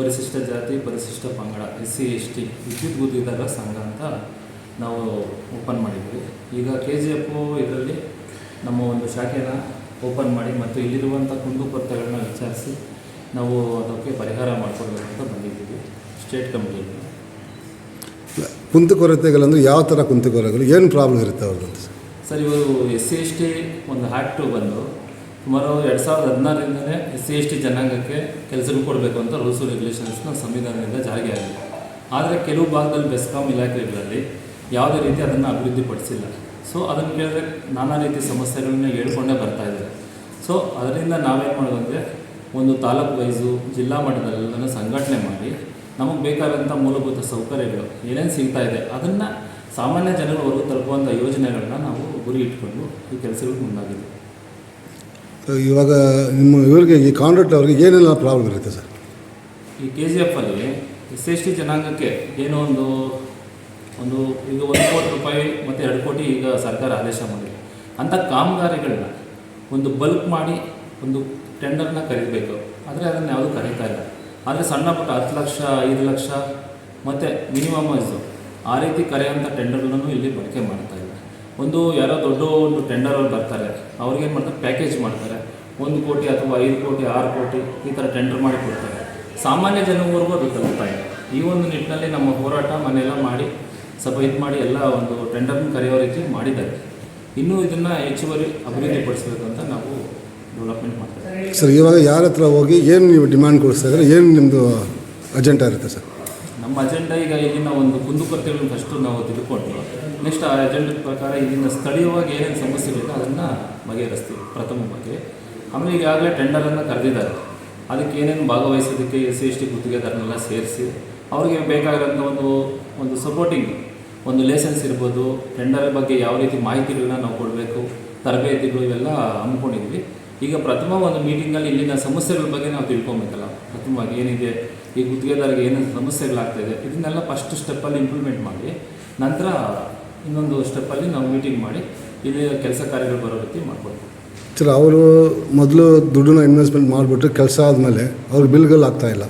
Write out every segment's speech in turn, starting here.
ಪರಿಶಿಷ್ಟ ಜಾತಿ ಪರಿಶಿಷ್ಟ ಪಂಗಡ ಎಸ್ ಸಿ ಎಸ್ ಟಿ ವಿದ್ಯುತ್ ಗುತ್ತಿಗೆದಾರರ ಸಂಘ ಅಂತ ನಾವು ಓಪನ್ ಮಾಡಿದ್ವಿ. ಈಗ ಕೆ ಜಿ ಎಫ್ ಇದರಲ್ಲಿ ನಮ್ಮ ಒಂದು ಶಾಖೆನ ಓಪನ್ ಮಾಡಿ ಮತ್ತು ಇಲ್ಲಿರುವಂಥ ಕುಂದುಕೊರತೆಗಳನ್ನ ವಿಚಾರಿಸಿ ನಾವು ಅದಕ್ಕೆ ಪರಿಹಾರ ಮಾಡಿಕೊಡ್ಬೇಕು ಅಂತ ಬಂದಿದ್ದೀವಿ ಸ್ಟೇಟ್ ಕಮಿಟಿಯಲ್ಲಿ ಕುಂದುಕೊರತೆಗಳಂದ್ರೆ ಯಾವ ಥರ ಕುಂದುಕೊರತೆಗಳು ಏನು ಪ್ರಾಬ್ಲಮ್ ಇರುತ್ತೆ ಅವ್ರದ್ದು ಸರ್ ಇವರು ಎಸ್ ಸಿ ಎಸ್ ಟಿ ಒಂದು ಆ್ಯಕ್ಟು ಬಂದು ಸುಮಾರು ಎರಡು ಸಾವಿರದ ಹದಿನಾರರಿಂದಲೇ ಎಸ್ ಸಿ ಎಸ್ ಟಿ ಜನಾಂಗಕ್ಕೆ ಕೆಲಸಗಳು ಕೊಡಬೇಕು ಅಂತ ರೂಲ್ಸು ರೆಗ್ಯುಲೇಷನ್ಸ್ನ ಸಂವಿಧಾನದಿಂದ ಜಾರಿಗೆ ಆಗಿದೆ. ಆದರೆ ಕೆಲವು ಭಾಗದಲ್ಲಿ ಬೆಸ್ಕಾಂ ಇಲಾಖೆಗಳಲ್ಲಿ ಯಾವುದೇ ರೀತಿ ಅದನ್ನು ಅಭಿವೃದ್ಧಿಪಡಿಸಿಲ್ಲ. ಸೊ ಅದನ್ನು ಕೇಳಿದ್ರೆ ನಾನಾ ರೀತಿ ಸಮಸ್ಯೆಗಳನ್ನ ಹೇಳ್ಕೊಂಡೇ ಬರ್ತಾ ಇದ್ದಾರೆ. ಸೊ ಅದರಿಂದ ನಾವೇನು ಮಾಡೋದಂದರೆ ಒಂದು ತಾಲೂಕು ವೈಸು, ಜಿಲ್ಲಾ ಮಟ್ಟದಲ್ಲೆಲ್ಲ ಸಂಘಟನೆ ಮಾಡಿ, ನಮಗೆ ಬೇಕಾದಂಥ ಮೂಲಭೂತ ಸೌಕರ್ಯಗಳು ಏನೇನು ಸಿಗ್ತಾ ಇದೆ ಅದನ್ನು ಸಾಮಾನ್ಯ ಜನರವರೆಗೂ ತಲುಪುವಂಥ ಯೋಜನೆಗಳನ್ನ ನಾವು ಗುರಿ ಇಟ್ಕೊಂಡು ಈ ಕೆಲಸಗಳಿಗೆ ಮುಂದಾಗಿದ್ದೀವಿ ಇವಾಗ ನಿಮ್ಮ ಇವರಿಗೆ, ಈ ಕಾಂಟ್ರಾಕ್ಟ್ ಅವ್ರಿಗೆ ಏನೆಲ್ಲ ಪ್ರಾಬ್ಲಮ್ ಇರುತ್ತೆ ಸರ್? ಈ ಕೆ ಜಿ ಎಫ್ ಅಲ್ಲಿ ಎಸ್ ಎಸ್ ಟಿ ಜನಾಂಗಕ್ಕೆ ಏನೋ ಒಂದು ಒಂದು ಈಗ ಒಂದು ಕೋಟಿ ರೂಪಾಯಿ ಮತ್ತು ಎರಡು ಕೋಟಿ ಈಗ ಸರ್ಕಾರ ಆದೇಶ ಮಾಡಿದೆ. ಅಂಥ ಕಾಮಗಾರಿಗಳನ್ನ ಒಂದು ಬಲ್ಕ್ ಮಾಡಿ ಒಂದು ಟೆಂಡರ್ನ ಕರೀಬೇಕು. ಆದರೆ ಅದನ್ನು ಯಾವುದೂ ಕರೀತಾ ಇಲ್ಲ. ಆದರೆ ಸಣ್ಣ ಪುಟ್ಟ ಹತ್ತು ಲಕ್ಷ, ಐದು ಲಕ್ಷ ಮತ್ತು ಮಿನಿಮಮ್ ಇದು ಆ ರೀತಿ ಕರೆಯುವಂಥ ಟೆಂಡರ್ಗಳನ್ನು ಇಲ್ಲಿ ಬಳಕೆ ಮಾಡ್ತಾ ಇಲ್ಲ ಒಂದು ಯಾರೋ ದೊಡ್ಡ ಒಂದು ಟೆಂಡರ್ ಅವ್ರು ಬರ್ತಾರೆ. ಅವ್ರಿಗೆ ಏನು ಮಾಡ್ತಾರೆ? ಪ್ಯಾಕೇಜ್ ಮಾಡ್ತಾರೆ. ಒಂದು ಕೋಟಿ ಅಥವಾ ಐದು ಕೋಟಿ, ಆರು ಕೋಟಿ ಈ ಥರ ಟೆಂಡರ್ ಮಾಡಿ ಕೊಡ್ತಾರೆ. ಸಾಮಾನ್ಯ ಜನವರೆಗೂ ಅದು ತಲುಪ್ತಾ ಈ ಒಂದು ನಿಟ್ಟಿನಲ್ಲಿ ನಮ್ಮ ಹೋರಾಟ ಮನೆಯೆಲ್ಲ ಮಾಡಿ ಸ್ವಲ್ಪ ಇದು ಮಾಡಿ ಎಲ್ಲ ಒಂದು ಟೆಂಡರ್ನ ಕರೆಯೋ ರೀತಿ ಮಾಡಿದ್ದಾರೆ. ಇನ್ನೂ ಇದನ್ನು ಹೆಚ್ಚುವರಿ ಅಭಿವೃದ್ಧಿಪಡಿಸಬೇಕು ಅಂತ ನಾವು ಡೆವಲಪ್ಮೆಂಟ್ ಮಾಡ್ತಾರೆ ಸರ್, ಇವಾಗ ಯಾರ ಹತ್ರ ಹೋಗಿ ಏನು ನೀವು ಡಿಮ್ಯಾಂಡ್ ಕೊಡಿಸ್ತಾ ಇದ್ರೆ ಏನು ನಿಮ್ಮದು ಅಜೆಂಡಾ ಇರುತ್ತೆ ಸರ್? ನಮ್ಮ ಅಜೆಂಡಾ ಈಗ ಇಲ್ಲಿನ ಒಂದು ಕುಂದುಕೊರತೆಗಳನ್ನ ಫಸ್ಟು ನಾವು ತಿಳ್ಕೊಂಡು ನೆಕ್ಸ್ಟ್ ಆ ಅಜೆಂಡದ ಪ್ರಕಾರ ಇಲ್ಲಿನ ಸ್ಥಳೀಯವಾಗಿ ಏನೇನು ಸಮಸ್ಯೆ ಸಮಸ್ಯೆಗಳಿದೆ ಅದನ್ನು ಬಗೆಹರಿಸ್ತೀವಿ ಪ್ರಥಮವಾಗಿ ಆಮೇಲೆ ಈಗಾಗಲೇ ಟೆಂಡರನ್ನು ಕರೆದಿದ್ದಾರೆ. ಅದಕ್ಕೆ ಏನೇನು ಭಾಗವಹಿಸೋದಕ್ಕೆ ಎಸ್ ಸಿ ಎಸ್ ಟಿ ಗುತ್ತಿಗೆದಾರನ್ನೆಲ್ಲ ಸೇರಿಸಿ, ಅವರಿಗೆ ಬೇಕಾಗಿರೋಂಥ ಒಂದು ಒಂದು ಸಪೋರ್ಟಿಂಗ್ ಒಂದು ಲೈಸೆನ್ಸ್ ಇರ್ಬೋದು. ಟೆಂಡರ್ ಬಗ್ಗೆ ಯಾವ ರೀತಿ ಮಾಹಿತಿಗಳನ್ನ ನಾವು ಕೊಡಬೇಕು, ತರಬೇತಿಗಳು ಇವೆಲ್ಲ ಹಮ್ಮಿಕೊಂಡಿದ್ವಿ. ಈಗ ಪ್ರಥಮ ಒಂದು ಮೀಟಿಂಗಲ್ಲಿ ಇಲ್ಲಿನ ಸಮಸ್ಯೆಗಳ ಬಗ್ಗೆ ನಾವು ತಿಳ್ಕೊಬೇಕಲ್ಲ. ಪ್ರಥಮವಾಗಿ ಏನಿದೆ? ಈ ಗುತ್ತಿಗೆದಾರಿಗೆ ಏನೇನು ಸಮಸ್ಯೆಗಳಾಗ್ತಾ ಇದೆ ಇದನ್ನೆಲ್ಲ ಫಸ್ಟ್ ಸ್ಟೆಪ್ಪಲ್ಲಿ ಇಂಪ್ಲಿಮೆಂಟ್ ಮಾಡಿ ನಂತರ ಇನ್ನೊಂದು ಸ್ಟೆಪ್ಪಲ್ಲಿ ನಾವು ಮೀಟಿಂಗ್ ಮಾಡಿ ಇಲ್ಲಿ ಕೆಲಸ ಕಾರ್ಯಗಳು ಬರೋ ರೀತಿ ಮಾಡ್ಕೊಡ್ತೀವಿ ಸರ್ ಅವರು ಮೊದಲು ದುಡ್ಡನ್ನ ಇನ್ವೆಸ್ಟ್ಮೆಂಟ್ ಮಾಡಿಬಿಟ್ಟು ಕೆಲಸ ಆದಮೇಲೆ ಅವ್ರ ಬಿಲ್ಗಳು ಆಗ್ತಾ ಇಲ್ಲ.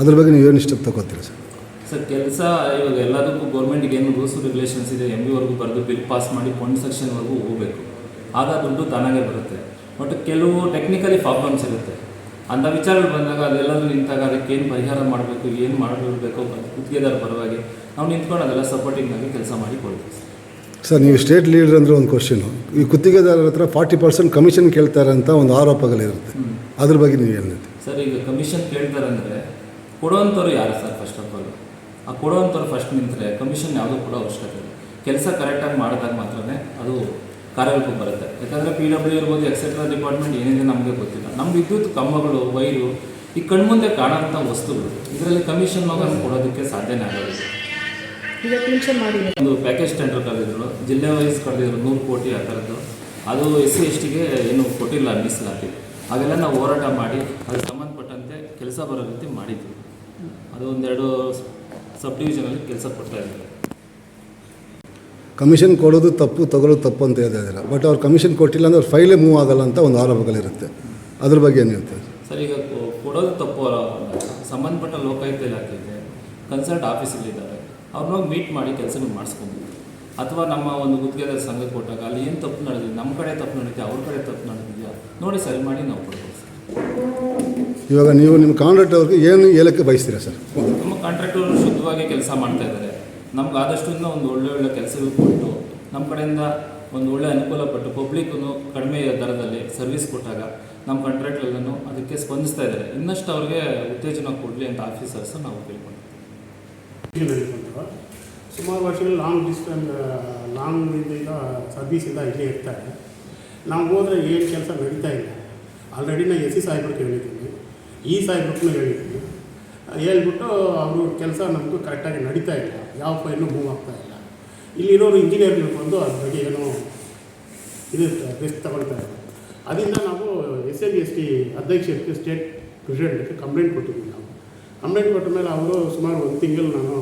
ಅದ್ರ ಬಗ್ಗೆ ನೀವು ಏನು ಸ್ಟೆಪ್ ತಗೋತೀರಿ ಸರ್? ಸರ್ ಕೆಲಸ ಇವಾಗ ಎಲ್ಲದಕ್ಕೂ ಗೌರ್ಮೆಂಟ್ಗೆ ಏನು ರೂಲ್ಸ್ ರೆಗ್ಯುಲೇಷನ್ಸ್ ಇದೆ ಎಂ ಬಿವರೆಗೂ ಬರೆದು ಬಿಲ್ ಪಾಸ್ ಮಾಡಿ ಫಂಡ್ ಸೆಕ್ಷನ್ವರೆಗೂ ಹೋಗಬೇಕು. ಆಗ ದುಡ್ಡು ತಾನಾಗೆ ಬರುತ್ತೆ. ಬಟ್ ಕೆಲವು ಟೆಕ್ನಿಕಲಿ ಪ್ರಾಬ್ಲಮ್ಸ್ ಇರುತ್ತೆ. ಅಂಥ ವಿಚಾರಗಳು ಬಂದಾಗ ಅದೆಲ್ಲದೂ ನಿಂತಾಗ ಅದಕ್ಕೆ ಏನು ಪರಿಹಾರ ಮಾಡಬೇಕು ಏನು ಮಾಡಬೇಕು ಗುತ್ತಿಗೆದಾರ ಪರವಾಗಿ ನಾವು ನಿಂತ್ಕೊಂಡು ಅದೆಲ್ಲ ಸಪೋರ್ಟಿಂಗ್ ಆಗಿ ಕೆಲಸ ಮಾಡಿ ಕೊಡ್ತೀವಿ ಸರ್. ನೀವು ಸ್ಟೇಟ್ ಲೀಡರ್ ಅಂದರೆ ಒಂದು ಕ್ವಶನು ಈ ಗುತ್ತಿಗೆದಾರರ ಹತ್ರ ಫಾರ್ಟಿ ಪರ್ಸೆಂಟ್ ಕಮಿಷನ್ ಕೇಳ್ತಾರೆ ಅಂತ ಒಂದು ಆರೋಪಗಳಿರುತ್ತೆ. ಅದ್ರ ಬಗ್ಗೆ ನೀವು ಏನು ಸರ್ ಈಗ ಕಮಿಷನ್ ಕೇಳ್ತಾರೆ ಅಂದರೆ ಕೊಡುವಂಥವ್ರು ಯಾರು ಸರ್ ಫಸ್ಟ್ ಆಫ್ ಆಲ್ ಆ ಕೊಡುವಂಥವ್ರು ಫಸ್ಟ್ ನಿಂತರೆ ಕಮಿಷನ್ ಯಾವುದೂ ಕೂಡ ಅವಶ್ಯಕತೆ ಇಲ್ಲ. ಕೆಲಸ ಕರೆಕ್ಟಾಗಿ ಮಾಡಿದಾಗ ಮಾತ್ರ ಅದು ಕಾರ್ಯರೂಪಕ್ಕೆ ಬರುತ್ತೆ. ಯಾಕಂದರೆ ಪಿ ಡಬ್ಲ್ಯೂ ಇರ್ಬೋದು ಎಕ್ಸೆಟ್ರಾ ಡಿಪಾರ್ಟ್ಮೆಂಟ್ ಏನಿದೆ ನಮಗೆ ಗೊತ್ತಿಲ್ಲ. ನಮ್ಮ ವಿದ್ಯುತ್ ಕಂಬಗಳು ವೈರು ಈ ಕಣ್ಮುಂದೆ ಕಾಣೋಂಥ ವಸ್ತುಗಳು ಇದರಲ್ಲಿ ಕಮಿಷನ್ ಮಗನ ಕೊಡೋದಕ್ಕೆ ಸಾಧ್ಯನೇ ಆಗೋದಿಲ್ಲ. ಒಂದು ಪ್ಯಾಕೇಜ್ ಟೆಂಡರ್ ಕರೆದಿದ್ರು ಜಿಲ್ಲೆ ವೈಸ್ ಕರೆದಿದ್ರು ನೂರು ಕೋಟಿ ಆ ಥರದ್ದು. ಅದು ಎಸ್ ಸಿ ಎಸ್ ಟಿಗೆ ಏನು ಕೊಟ್ಟಿಲ್ಲ ಮೀಸಲಾತಿ. ಹಾಗೆಲ್ಲ ನಾವು ಹೋರಾಟ ಮಾಡಿ ಅದಕ್ಕೆ ಸಂಬಂಧಪಟ್ಟಂತೆ ಕೆಲಸ ಬರೋ ರೀತಿ ಮಾಡಿದ್ವಿ. ಅದು ಒಂದೆರಡು ಸಬ್ ಡಿವಿಷನಲ್ಲಿ ಕೆಲಸ ಕೊಡ್ತಾ ಇದ್ದಾರೆ. ಕಮಿಷನ್ ಕೊಡೋದು ತಪ್ಪು ತಗೊಳ್ಳೋದು ತಪ್ಪು ಅಂತ ಹೇಳಿದ್ರೆ ಬಟ್ ಅವ್ರು ಕಮಿಷನ್ ಕೊಟ್ಟಿಲ್ಲ ಅಂದ್ರೆ ಅವ್ರ ಫೈಲೇ ಮೂವ್ ಆಗಲ್ಲ ಅಂತ ಒಂದು ಆರೋಪಗಳಿರುತ್ತೆ ಅದ್ರ ಬಗ್ಗೆ ಏನು ಹೇಳ್ತಾರೆ? ಸರ್ ಈಗ ಕೊಡೋದು ತಪ್ಪು ಸಂಬಂಧಪಟ್ಟ ಲೋಕಾಯುಕ್ತ ಇಲಾಖೆ ಇದೆ ಕನ್ಸಲ್ಟ್ ಆಫೀಸಲ್ಲಿದ್ದಾರೆ ಅವ್ರನ್ನ ಮೀಟ್ ಮಾಡಿ ಕೆಲಸ ಮಾಡಿಸ್ಕೊಂಡು. ಅಥವಾ ನಮ್ಮ ಒಂದು ಗುತ್ತಿಗೆದಾರ ಸಂಘ ಕೊಟ್ಟಾಗ ಅಲ್ಲಿ ಏನು ತಪ್ಪು ನಡೆದಿದೆ? ನಮ್ಮ ಕಡೆ ತಪ್ಪು ನಡೆಯುತ್ತೆ ಅವ್ರ ಕಡೆ ತಪ್ಪು ನಡೆದಿದೆಯಾ? ನೋಡಿ ಸರಿ ಮಾಡಿ ನಾವು ಕೊಡ್ಬೋದು ಸರ್. ಇವಾಗ ನೀವು ನಿಮ್ಮ ಕಾಂಟ್ರಾಕ್ಟ್ ಅವ್ರಿಗೆ ಏನು ಹೇಳಕ್ಕೆ ಬಯಸ್ತೀರಾ ಸರ್? ನಮ್ಮ ಕಾಂಟ್ರಾಕ್ಟರ್ ಶುದ್ಧವಾಗಿ ಕೆಲಸ ಮಾಡ್ತಾ ಇದ್ದಾರೆ. ನಮ್ಗೆ ಆದಷ್ಟು ಒಂದು ಒಳ್ಳೆ ಒಳ್ಳೆ ಕೆಲಸಗಳು ಕೊಟ್ಟು ನಮ್ಮ ಕಡೆಯಿಂದ ಒಂದು ಒಳ್ಳೆ ಅನುಕೂಲ ಪಟ್ಟು ಪಬ್ಲಿಕ್ಕೂ ಕಡಿಮೆ ದರದಲ್ಲಿ ಸರ್ವಿಸ್ ಕೊಟ್ಟಾಗ ನಮ್ಮ ಕಾಂಟ್ರಾಕ್ಟ್ಗಳನ್ನು ಅದಕ್ಕೆ ಸ್ಪಂದಿಸ್ತಾ ಇದ್ದಾರೆ. ಇನ್ನಷ್ಟು ಅವ್ರಿಗೆ ಉತ್ತೇಜನ ಕೊಡಲಿ ಅಂತ ಆಫೀಸರ್ಸ್ ನಾವು ಕೇಳ್ಕೊಂಡಿದ್ದೀವಿ ಸುಮಾರು ವರ್ಷಗಳು ಲಾಂಗ್ ಡಿಸ್ಟೆನ್ಸ್ ಲಾಂಗ್ ಇದರಿಂದ ಸರ್ವೀಸಿಂದ ಇಲ್ಲೇ ಇರ್ತಾರೆ. ನಾವು ಹೋದರೆ ಏನು ಕೆಲಸ ನಡೀತಾ ಇಲ್ಲ. ಆಲ್ರೆಡಿ ನಾನು ಎಸ್ ಸಿ ಸಾಹೇಬ್ರಿಗೆ ಹೇಳಿದ್ದೀನಿ ಈ ಸಾಹೇಬ್ರಿಗೂ ಹೇಳಿದ್ದೀನಿ ಹೇಳ್ಬಿಟ್ಟು ಅವರು ಕೆಲಸ ನಮಗೂ ಕರೆಕ್ಟಾಗಿ ನಡೀತಾ ಇಲ್ಲ. ಯಾವ ಫೈಲು ಮೂವ್ ಆಗ್ತಾ ಇಲ್ಲ. ಇಲ್ಲಿರೋರು ಇಂಜಿನಿಯರ್ಗಳು ಬಂದು ಅದ್ರ ಬಗ್ಗೆ ಏನೋ ಇದು ರಿಸ್ಕ್ ತಗೊಳ್ತಾ ಅದರಿಂದ ನಾವು ಎಸ್ ಎನ್ ಎಸ್ ಟಿ ಅಧ್ಯಕ್ಷರಿಗೆ ಸ್ಟೇಟ್ ಪ್ರೆಸಿಡೆಂಟ್ಗೆ ಕಂಪ್ಲೇಂಟ್ ಕೊಟ್ಟಿದ್ದೀವಿ ನಾವು. ಕಂಪ್ಲೇಂಟ್ ಕೊಟ್ಟ ಮೇಲೆ ಅವರು ಸುಮಾರು ಒಂದು ತಿಂಗಳು ನಾನು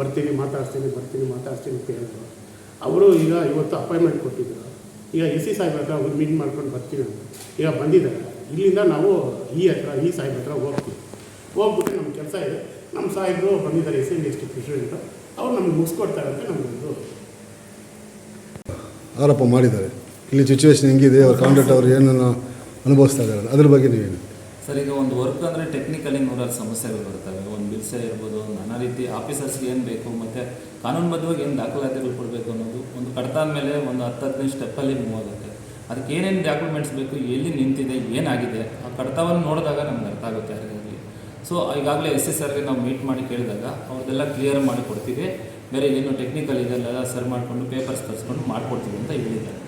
ಬರ್ತೀನಿ ಮಾತಾಡ್ತೀನಿ ಬರ್ತೀನಿ ಮಾತಾಡ್ತೀನಿ ಅಂತ ಹೇಳಿದ್ರು. ಅವರು ಈಗ ಇವತ್ತು ಅಪಾಯಿಂಟ್ಮೆಂಟ್ ಕೊಟ್ಟಿದ್ದರು ಈಗ ಎಸ್ ಸಿ ಸಾಹೇಬ್ ಹತ್ರ ಅವ್ರು ಮೀಟ್ ಮಾಡ್ಕೊಂಡು ಬರ್ತೀನಿ ಅಂತ. ಈಗ ಬಂದಿದ್ದಾರೆ. ಇಲ್ಲಿಂದ ನಾವು ಈ ಹತ್ರ, ಈ ಸಾಹೇಬ್ ಹತ್ರ ಹೋಗ್ತೀವಿ. ಹೋಗ್ಬಿಟ್ಟು ನಮ್ಮ ಕೆಲಸ ಇದೆ. ನಮ್ಮ ಸಾಹೇಬರು ಬಂದಿದ್ದಾರೆ S M S T president. ಅವ್ರು ನಮ್ಗೆ ಮುಗಿಸ್ಕೊಡ್ತಾರೆ ಅಂತ ನಮಗೊಂದು ಆರೋಪ ಮಾಡಿದ್ದಾರೆ. ಇಲ್ಲಿ ಸಿಚುವೇಶನ್ ಹೆಂಗಿದೆ? ಅವ್ರ ಕಾಂಟ್ರಾಕ್ಟ್ ಅವ್ರು ಏನನ್ನು ಅನುಭವಿಸ್ತಾ ಇದ್ದಾರೆ? ಅದ್ರ ಬಗ್ಗೆ ನೀವೇನು? ಸರ್ ಈಗ ಒಂದು ವರ್ಕ್ ಅಂದರೆ ಟೆಕ್ನಿಕಲಿ ನೂರಾರು ಸಮಸ್ಯೆಗಳು ಬರ್ತವೆ ಒಂದು ಬಿಲ್ಸೇ ಇರ್ಬೋದು ನಾನಾ ರೀತಿ ಆಫೀಸರ್ಸ್ಗೆ ಏನು ಬೇಕು ಮತ್ತು ಕಾನೂನುಬದ್ಧವಾಗಿ ಏನು ದಾಖಲಾತಿಗಳು ಕೊಡಬೇಕು ಅನ್ನೋದು ಒಂದು ಕಡತ ಮೇಲೆ ಒಂದು ಹತ್ತು ಹದಿನೈದು ಸ್ಟೆಪ್ಪಲ್ಲಿ ಮೂವ್ ಆಗುತ್ತೆ. ಅದಕ್ಕೆ ಏನೇನು ಡಾಕ್ಯುಮೆಂಟ್ಸ್ ಬೇಕು ಎಲ್ಲಿ ನಿಂತಿದೆ ಏನಾಗಿದೆ ಆ ಕಡತವನ್ನು ನೋಡಿದಾಗ ನಮ್ಗೆ ಅರ್ಥ ಆಗುತ್ತೆ. ಯಾರಿಗಾಗಲಿ ಸೊ ಈಗಾಗಲೇ ಎಸ್ ಎಸ್ ಆರ್ಗೆ ನಾವು ಮೀಟ್ ಮಾಡಿ ಕೇಳಿದಾಗ ಅವ್ರದ್ದೆಲ್ಲ ಕ್ಲಿಯರ್ ಮಾಡಿ ಕೊಡ್ತೀವಿ. ಬೇರೆ ಏನು ಟೆಕ್ನಿಕಲ್ ಇದೆಲ್ಲ ಸರ್ ಮಾಡಿಕೊಂಡು ಪೇಪರ್ಸ್ ತರಿಸ್ಕೊಂಡು ಮಾಡಿಕೊಡ್ತೀವಿ ಅಂತ ಹೇಳಿದ್ದಾರೆ.